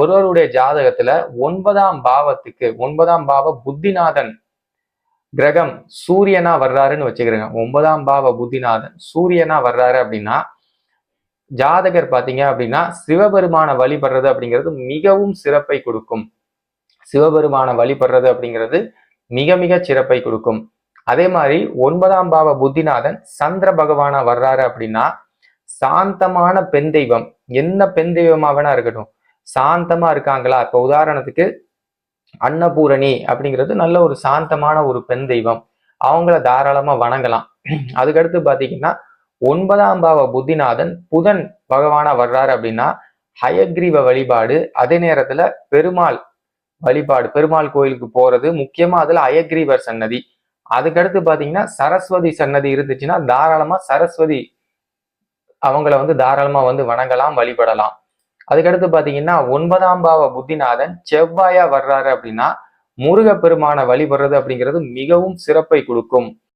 ஒருவருடைய ஜாதகத்துல ஒன்பதாம் பாவத்துக்கு ஒன்பதாம் பாவ புத்திநாதன் கிரகம் சூரியனா வர்றாருன்னு வச்சுக்கிறேங்க. ஒன்பதாம் பாவ புத்திநாதன் சூரியனா வர்றாரு அப்படின்னா ஜாதகர் பாத்தீங்க அப்படின்னா சிவபெருமான வழிபடுறது அப்படிங்கிறது மிகவும் சிறப்பை கொடுக்கும். சிவபெருமான வழிபடுறது அப்படிங்கிறது மிக மிக சிறப்பை கொடுக்கும். அதே மாதிரி ஒன்பதாம் பாவ புத்திநாதன் சந்திர பகவானா வர்றாரு அப்படின்னா சாந்தமான பெண் தெய்வம். என்ன பெண் தெய்வமா வேணா இருக்கட்டும். சாந்தமா இருக்காங்களா? இப்ப உதாரணத்துக்கு அன்னபூரணி அப்படிங்கிறது நல்ல ஒரு சாந்தமான ஒரு பெண் தெய்வம். அவங்கள தாராளமா வணங்கலாம். அதுக்கடுத்து பாத்தீங்கன்னா ஒன்பதாம் பாவ புத்திநாதன் புதன் பகவானா வர்றாரு அப்படின்னா ஹயக்ரீவ வழிபாடு அதே நேரத்துல பெருமாள் வழிபாடு பெருமாள் கோயிலுக்கு போறது முக்கியமா அதுல அயக்ரீவர் சன்னதி. அதுக்கடுத்து பாத்தீங்கன்னா சரஸ்வதி சன்னதி இருந்துச்சுன்னா தாராளமா சரஸ்வதி அவங்கள வந்து தாராளமா வந்து வணங்கலாம் வழிபடலாம். அதுக்கடுத்து பாத்தீங்கன்னா ஒன்பதாம் பாவ புத்திநாதன் செவ்வாயா வர்றாரு அப்படின்னா முருக பெருமான வழிபடுறது அப்படிங்கிறது மிகவும் சிறப்பை கொடுக்கும்.